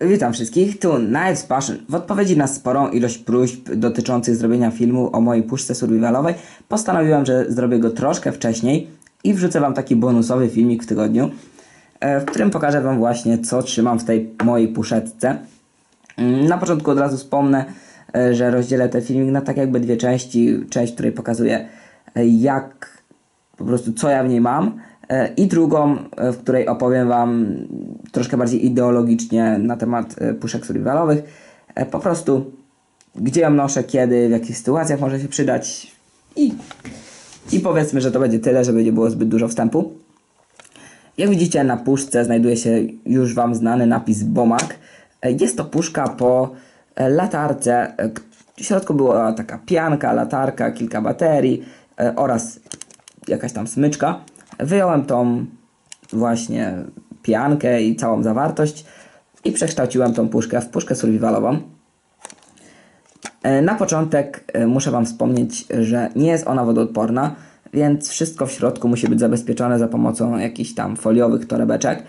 Witam wszystkich, tu Knives Passion. W odpowiedzi na sporą ilość próśb dotyczących zrobienia filmu o mojej puszce survivalowej postanowiłem, że zrobię go troszkę wcześniej i wrzucę wam taki bonusowy filmik w tygodniu, e, w którym pokażę wam właśnie co trzymam w tej mojej puszetce. Mm, Na początku od razu wspomnę, e, że rozdzielę ten filmik na tak jakby dwie części. Część, w której pokazuję e, jak po prostu co ja w niej mam i drugą, e, w której opowiem Wam troszkę bardziej ideologicznie na temat e, puszek survivalowych. E, Po prostu gdzie ją noszę, kiedy, w jakich sytuacjach może się przydać i, i powiedzmy, że to będzie tyle, żeby nie było zbyt dużo wstępu. Jak widzicie na puszce znajduje się już Wam znany napis Bomak. E, Jest to puszka po e, latarce. e, W środku była taka pianka, latarka, kilka baterii e, oraz jakaś tam smyczka. Wyjąłem tą właśnie piankę i całą zawartość i przekształciłem tą puszkę w puszkę survivalową. E, Na początek e, muszę Wam wspomnieć, że nie jest ona wodoodporna, więc wszystko w środku musi być zabezpieczone za pomocą jakichś tam foliowych torebeczek.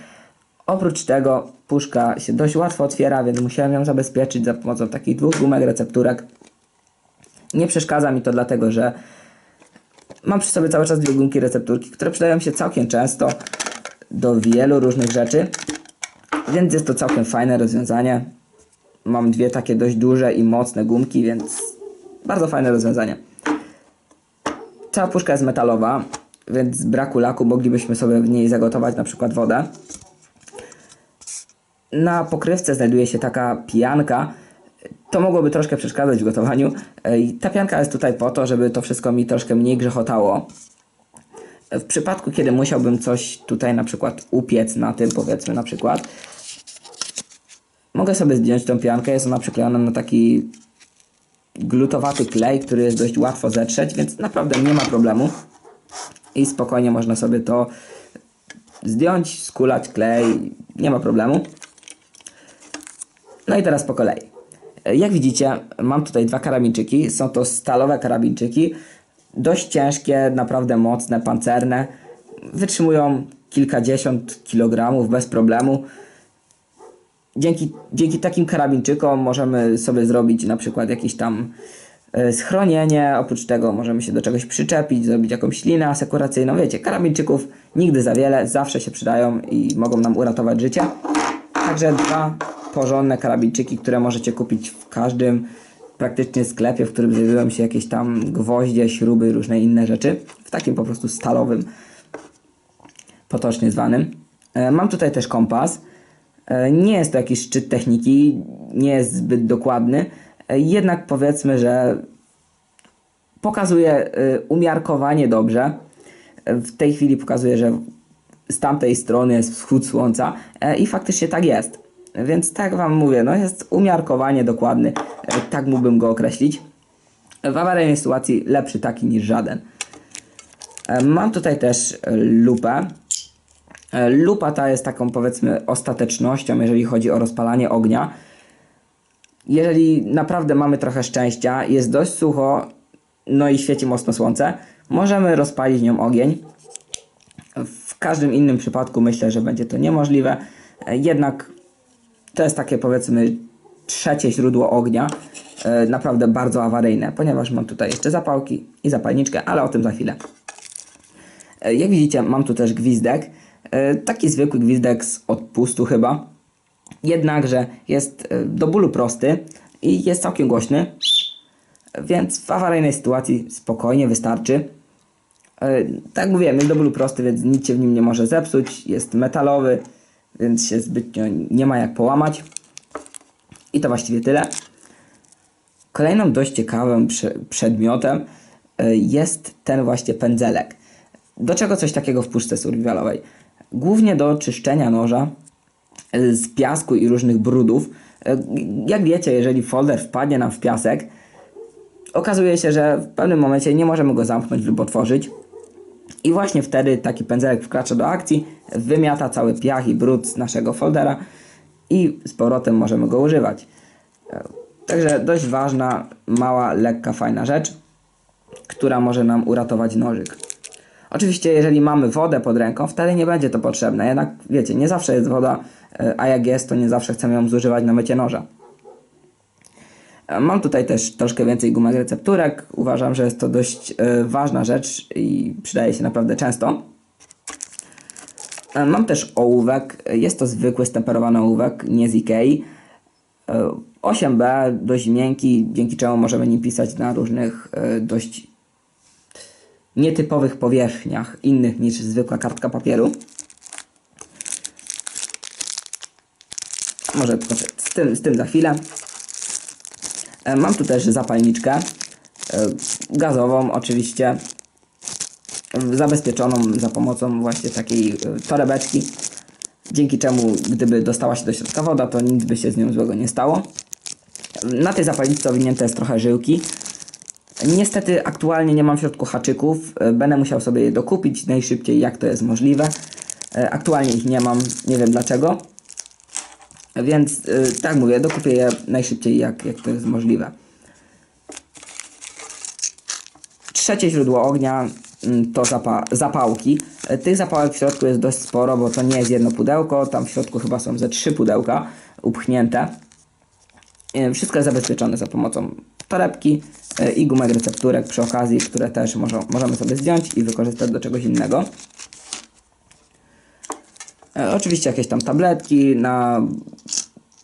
Oprócz tego puszka się dość łatwo otwiera, więc musiałem ją zabezpieczyć za pomocą takich dwóch gumek recepturek. Nie przeszkadza mi to dlatego, że mam przy sobie cały czas dwie gumki recepturki, które przydają się całkiem często do wielu różnych rzeczy, więc jest to całkiem fajne rozwiązanie. Mam dwie takie dość duże i mocne gumki, więc bardzo fajne rozwiązanie. Cała puszka jest metalowa, więc z braku laku moglibyśmy sobie w niej zagotować na przykład wodę. Na pokrywce znajduje się taka pijanka. To mogłoby troszkę przeszkadzać w gotowaniu. E, i Ta pianka jest tutaj po to, żeby to wszystko mi troszkę mniej grzechotało. W przypadku, kiedy musiałbym coś tutaj na przykład upiec na tym, powiedzmy na przykład, mogę sobie zdjąć tą piankę. Jest ona przyklejona na taki glutowaty klej, który jest dość łatwo zetrzeć, więc naprawdę nie ma problemu. I spokojnie można sobie to zdjąć, skulać klej, nie ma problemu. No i teraz po kolei. Jak widzicie, mam tutaj dwa karabinczyki. Są to stalowe karabinczyki. Dość ciężkie, naprawdę mocne, pancerne. Wytrzymują kilkadziesiąt kilogramów bez problemu. Dzięki, dzięki takim karabinczykom możemy sobie zrobić na przykład jakieś tam e, schronienie. Oprócz tego możemy się do czegoś przyczepić, zrobić jakąś linę asekuracyjną. Wiecie, karabinczyków nigdy za wiele, zawsze się przydają i mogą nam uratować życie. Także dwa porządne karabinczyki, które możecie kupić w każdym praktycznie sklepie, w którym znajdują się jakieś tam gwoździe, śruby różne inne rzeczy. W takim po prostu stalowym, potocznie zwanym. E, Mam tutaj też kompas. E, Nie jest to jakiś szczyt techniki, nie jest zbyt dokładny, e, jednak powiedzmy, że pokazuje umiarkowanie dobrze. W tej chwili pokazuje, że z tamtej strony jest wschód słońca i faktycznie tak jest. Więc tak wam mówię, no jest umiarkowanie dokładny, e, tak mógłbym go określić. W awaryjnej sytuacji lepszy taki niż żaden. E, Mam tutaj też e, lupę. Lupa ta jest taką powiedzmy ostatecznością, jeżeli chodzi o rozpalanie ognia. Jeżeli naprawdę mamy trochę szczęścia, jest dość sucho, no i świeci mocno słońce, możemy rozpalić nią ogień. W każdym innym przypadku myślę, że będzie to niemożliwe. Jednak to jest takie powiedzmy trzecie źródło ognia. e, Naprawdę bardzo awaryjne, ponieważ mam tutaj jeszcze zapałki i zapalniczkę, ale o tym za chwilę. E, Jak widzicie, mam tu też gwizdek. E, Taki zwykły gwizdek z odpustu chyba. Jednakże jest do bólu prosty i jest całkiem głośny. Więc w awaryjnej sytuacji spokojnie wystarczy. Tak mówiłem, jest do bólu prosty, więc nic się w nim nie może zepsuć. Jest metalowy, więc się zbytnio nie ma jak połamać. I to właściwie tyle. Kolejną dość ciekawym prze- przedmiotem e, jest ten właśnie pędzelek. Do czego coś takiego w puszce survivalowej? Głównie do czyszczenia noża e, z piasku i różnych brudów. E, Jak wiecie, jeżeli folder wpadnie nam w piasek, okazuje się, że w pewnym momencie nie możemy go zamknąć lub otworzyć. I właśnie wtedy taki pędzelek wkracza do akcji, wymiata cały piach i brud z naszego foldera i z powrotem możemy go używać. E, Także dość ważna, mała, lekka, fajna rzecz, która może nam uratować nożyk. Oczywiście, jeżeli mamy wodę pod ręką, wtedy nie będzie to potrzebne. Jednak wiecie, nie zawsze jest woda e, a jak jest, to nie zawsze chcemy ją zużywać na mycie noża. E, Mam tutaj też troszkę więcej gumek recepturek. Uważam, że jest to dość e, ważna rzecz i przydaje się naprawdę często. E, Mam też ołówek. Jest to zwykły stemperowany ołówek, nie z Ikei. E, 8B, dość miękki, dzięki czemu możemy nim pisać na różnych dość nietypowych powierzchniach, innych niż zwykła kartka papieru. Może z tym, z tym za chwilę. E, Mam tu też zapalniczkę e, gazową oczywiście zabezpieczoną za pomocą właśnie takiej e, torebeczki dzięki czemu gdyby dostała się do środka woda to nic by się z nią złego nie stało. Na tej zapalniczce owinięte jest trochę żyłki. Niestety aktualnie nie mam w środku haczyków będę musiał sobie je dokupić najszybciej jak to jest możliwe. Aktualnie ich nie mam nie wiem dlaczego więc e, tak mówię dokupię je najszybciej jak, jak to jest możliwe Trzecie źródło ognia mm, to zapa zapałki. E, Tych zapałek w środku jest dość sporo, bo to nie jest jedno pudełko. Tam w środku chyba są ze trzy pudełka upchnięte. E, Wszystko jest zabezpieczone za pomocą torebki e, i gumek recepturek przy okazji, które też może, możemy sobie zdjąć i wykorzystać do czegoś innego. Oczywiście jakieś tam tabletki na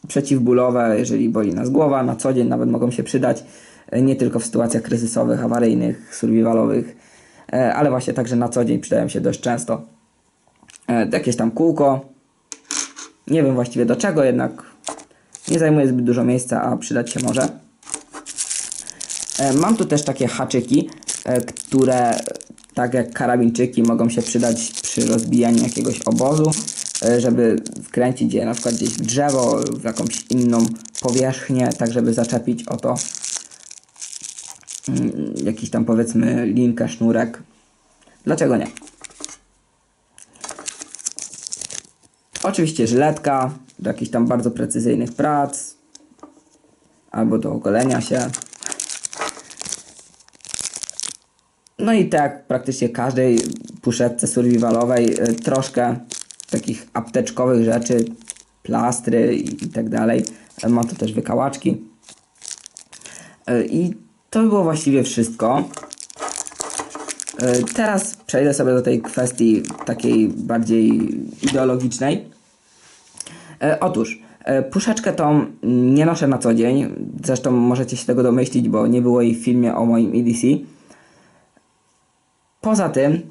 przeciwbólowe, jeżeli boli nas głowa, na co dzień nawet mogą się przydać, e, nie tylko w sytuacjach kryzysowych, awaryjnych, survivalowych, e, ale właśnie także na co dzień przydają się dość często. E, Jakieś tam kółko, nie wiem właściwie do czego, jednak nie zajmuje zbyt dużo miejsca, a przydać się może. Mam tu też takie haczyki, które tak jak karabinczyki mogą się przydać przy rozbijaniu jakiegoś obozu, żeby wkręcić je na przykład gdzieś w drzewo, w jakąś inną powierzchnię, tak żeby zaczepić o to mm, jakiś tam powiedzmy linkę, sznurek. Dlaczego nie? Oczywiście żyletka do jakichś tam bardzo precyzyjnych prac albo do ogolenia się. No i tak praktycznie każdej puszetce survivalowej y, troszkę takich apteczkowych rzeczy, plastry i, tak dalej. Y, Mam tu też wykałaczki. Y, I to by było właściwie wszystko. Y, Teraz przejdę sobie do tej kwestii takiej bardziej ideologicznej. E, Otóż, e, puszeczkę tą nie noszę na co dzień. Zresztą możecie się tego domyślić, bo nie było jej w filmie o moim EDC. Poza tym,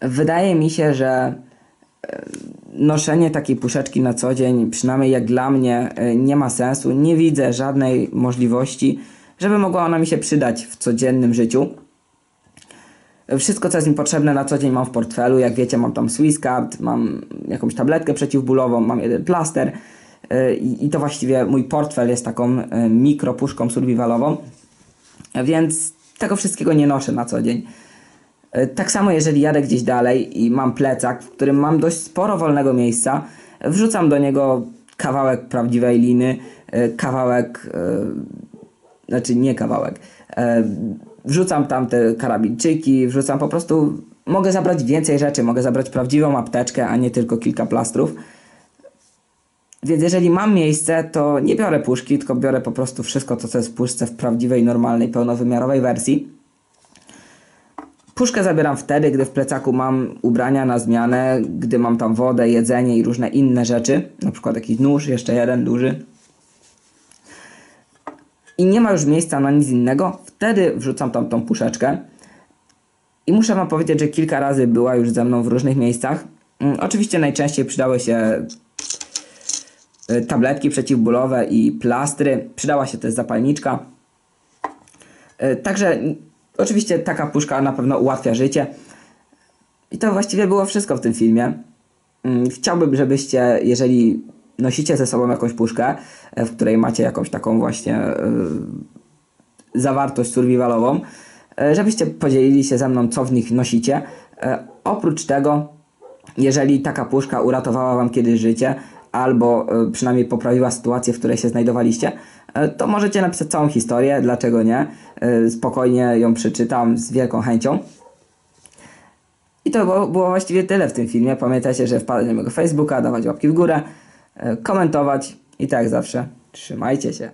wydaje mi się, że e, noszenie takiej puszeczki na co dzień, przynajmniej jak dla mnie, e, nie ma sensu. Nie widzę żadnej możliwości, żeby mogła ona mi się przydać w codziennym życiu. Wszystko, co jest mi potrzebne na co dzień mam w portfelu. Jak wiecie, mam tam Swisscard, mam jakąś tabletkę przeciwbólową, mam jeden plaster yy, i to właściwie mój portfel jest taką yy, mikropuszką survivalową. Więc tego wszystkiego nie noszę na co dzień. Yy, Tak samo jeżeli jadę gdzieś dalej i mam plecak, w którym mam dość sporo wolnego miejsca, wrzucam do niego kawałek prawdziwej liny, yy, kawałek, yy, znaczy nie kawałek, e, wrzucam tam te karabinczyki, wrzucam po prostu, mogę zabrać więcej rzeczy, mogę zabrać prawdziwą apteczkę, a nie tylko kilka plastrów. Więc jeżeli mam miejsce, to nie biorę puszki, tylko biorę po prostu wszystko to, co jest w puszce w prawdziwej, normalnej, pełnowymiarowej wersji. Puszkę zabieram wtedy, gdy w plecaku mam ubrania na zmianę, gdy mam tam wodę, jedzenie i różne inne rzeczy, na przykład jakiś nóż, jeszcze jeden duży. I nie ma już miejsca na nic innego, wtedy wrzucam tam tą puszeczkę. I muszę wam powiedzieć, że kilka razy była już ze mną w różnych miejscach. Mm, Oczywiście najczęściej przydały się y, tabletki przeciwbólowe i plastry. Przydała się też zapalniczka. Y, Także oczywiście taka puszka na pewno ułatwia życie. I to właściwie było wszystko w tym filmie. Mm, Chciałbym, żebyście, jeżeli nosicie ze sobą jakąś puszkę, e, w której macie jakąś taką właśnie e, zawartość survivalową, e, żebyście podzielili się ze mną, co w nich nosicie. Oprócz tego, jeżeli taka puszka uratowała wam kiedyś życie, albo przynajmniej poprawiła sytuację, w której się znajdowaliście, to możecie napisać całą historię, dlaczego nie. E, Spokojnie ją przeczytam z wielką chęcią. I to było, było właściwie tyle w tym filmie. Pamiętajcie, że wpadać na mojego Facebooka, dawać łapki w górę, e, komentować i tak jak zawsze trzymajcie się.